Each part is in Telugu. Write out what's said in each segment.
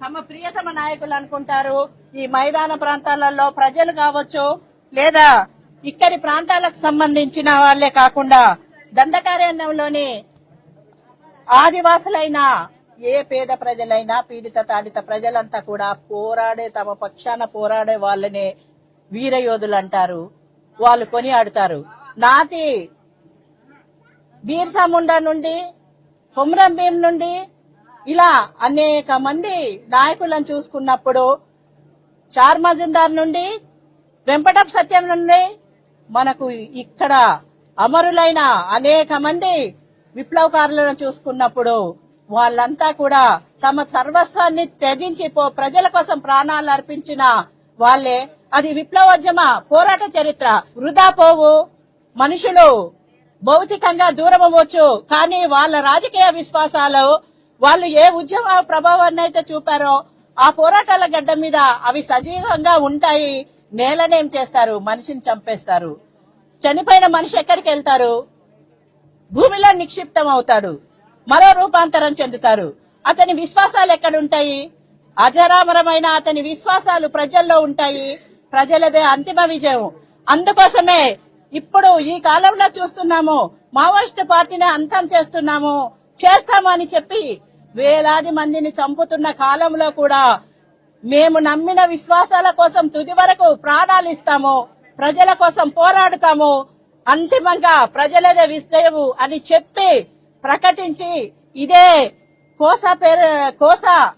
తమ ప్రియతమ నాయకులు అనుకుంటారు ఈ మైదాన ప్రాంతాలలో ప్రజలు కావచ్చు లేదా ఇక్కడి ప్రాంతాలకు సంబంధించిన వాళ్ళే కాకుండా దండకారణ్యంలోని ఆదివాసులైన ఏ పేద ప్రజలైనా పీడిత తాడిత ప్రజలంతా కూడా పోరాడే తమ పక్షాన పోరాడే వాళ్ళనే వీరయోధులు అంటారు. వాళ్ళు కొని ఆడుతారు బీర్సా ముండా నుండి కొమరం భీం నుండి ఇలా అనేక మంది నాయకులను చూసుకున్నప్పుడు చార్ మజుందార్ నుండి వెంపటప్ సత్యం నుండి మనకు ఇక్కడ అమరులైన అనేక మంది విప్లవకారులను చూసుకున్నప్పుడు వాళ్ళంతా కూడా తమ సర్వస్వాన్ని త్యజించి పో- ప్రజల కోసం ప్రాణాలు అర్పించిన వాళ్ళే. అది విప్లవోద్యమ పోరాట చరిత్ర. వృధా పోవు. మనుషులు భౌతికంగా దూరం అవ్వచ్చు కానీ వాళ్ళ రాజకీయ విశ్వాసాలు వాళ్ళు ఏ ఉద్యమ ప్రభావాన్ని అయితే చూపారో ఆ పోరాటాల గడ్డ మీద అవి సజీవంగా ఉంటాయి నేలనేం చేస్తారు మనిషిని చంపేస్తారు. చనిపోయిన మనిషి ఎక్కడికి వెళ్తారు? భూమిలో నిక్షిప్తం అవుతాడు మరో రూపాంతరం చెందుతారు. అతని విశ్వాసాలు ఎక్కడుంటాయి? అజరామరమైన అతని విశ్వాసాలు ప్రజల్లో ఉంటాయి. ప్రజలదే అంతిమ విజయం. అందుకోసమే ఇప్పుడు ఈ కాలంలో చూస్తున్నాము మావోయిస్ట్ పార్టీని అంతం చేస్తున్నాము చేస్తాము అని చెప్పి వేలాది మందిని చంపుతున్న కాలంలో కూడా మేము నమ్మిన విశ్వాసాల కోసం తుది వరకు ప్రాణాలు ఇస్తాము ప్రజల కోసం పోరాడుతాము అంతిమంగా ప్రజలదే విజయము అని చెప్పి ప్రకటించి ఇదే కోస పేరు కోస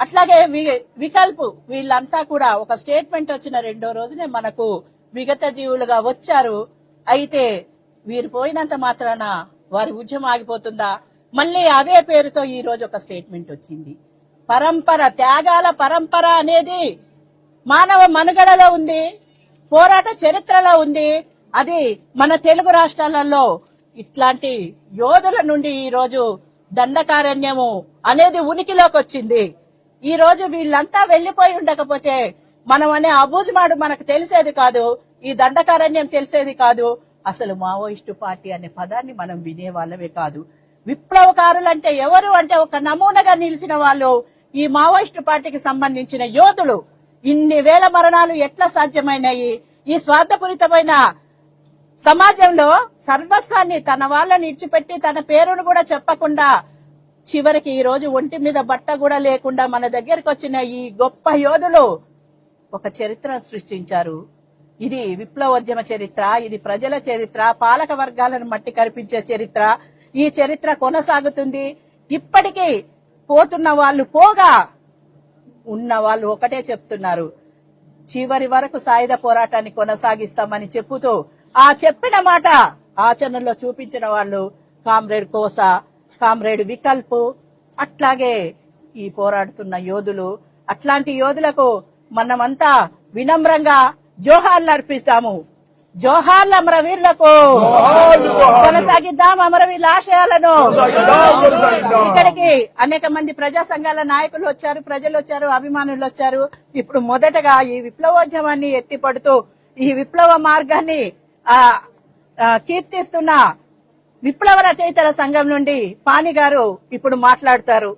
అట్లాగే వి- వికల్పు. వీళ్ళంతా కూడా ఒక స్టేట్మెంట్ వచ్చిన రెండో రోజునే మనకు విగత జీవులుగా వచ్చారు. అయితే వీరు పోయినంత మాత్రాన వారి ఉద్యమం ఆగిపోతుందా? మళ్ళీ అవే పేరుతో ఈ రోజు ఒక స్టేట్మెంట్ వచ్చింది. పరంపర త్యాగాల పరంపర అనేది మానవ మనుగడలో ఉంది పోరాట చరిత్రలో ఉంది. అది మన తెలుగు రాష్ట్రాలలో ఇట్లాంటి యోధుల నుండి ఈ రోజు దండకారణ్యము అనేది ఉనికిలోకి వచ్చింది. ఈ రోజు వీళ్ళంతా వెళ్ళిపోయి ఉండకపోతే మనం అనే అబూజుమాడు మనకు తెలిసేది కాదు ఈ దండకారణ్యం తెలిసేది కాదు. అసలు మావోయిస్టు పార్టీ అనే పదాన్ని మనం వినే వాళ్ళమే కాదు. విప్లవకారులంటే ఎవరు అంటే ఒక నమూనాగా నిలిచిన వాళ్ళు ఈ మావోయిస్టు పార్టీకి సంబంధించిన యోధులు. ఇన్ని వేల మరణాలు ఎట్లా సాధ్యమైనాయి? ఈ స్వార్థపూరితమైన సమాజంలో సర్వస్వాన్ని తన వాళ్ళని ఇడిచిపెట్టి తన పేరును కూడా చెప్పకుండా చివరికి ఈ రోజు ఒంటి మీద బట్ట కూడా లేకుండా మన దగ్గరకు వచ్చిన ఈ గొప్ప యోధులు ఒక చరిత్ర సృష్టించారు. ఇది విప్లవోద్యమ చరిత్ర ఇది ప్రజల చరిత్ర పాలక వర్గాలను మట్టి కరిపించే చరిత్ర ఈ చరిత్ర కొనసాగుతుంది. ఇప్పటికీ పోతున్న వాళ్ళు పోగా ఉన్న వాళ్ళు ఒకటే చెప్తున్నారు. చివరి వరకు సాయుధ పోరాటాన్ని కొనసాగిస్తామని చెప్పుతూ ఆ చెప్పిన మాట ఆచరణలో చూపించిన వాళ్ళు కామ్రేడ్ కోస కామ్రేడ్ వికల్ప్ అట్లాగే ఈ పోరాడుతున్న యోధులు. అట్లాంటి యోధులకు మనమంతా వినమ్రంగా జోహార్లు అర్పిస్తాము. జోహార్లు అమరవీరులకు కొనసాగిద్దాం అమరవీరుల ఆశయాలను. ఇక్కడికి అనేక మంది ప్రజా సంఘాల నాయకులు వచ్చారు ప్రజలు వచ్చారు అభిమానులు వచ్చారు. ఇప్పుడు మొదటగా ఈ విప్లవోద్యమాన్ని ఎత్తిపడుతూ ఈ విప్లవ మార్గాన్ని ఆ కీర్తిస్తున్న విప్లవ రచయితల సంఘం నుండి పాని గారు ఇప్పుడు మాట్లాడతారు.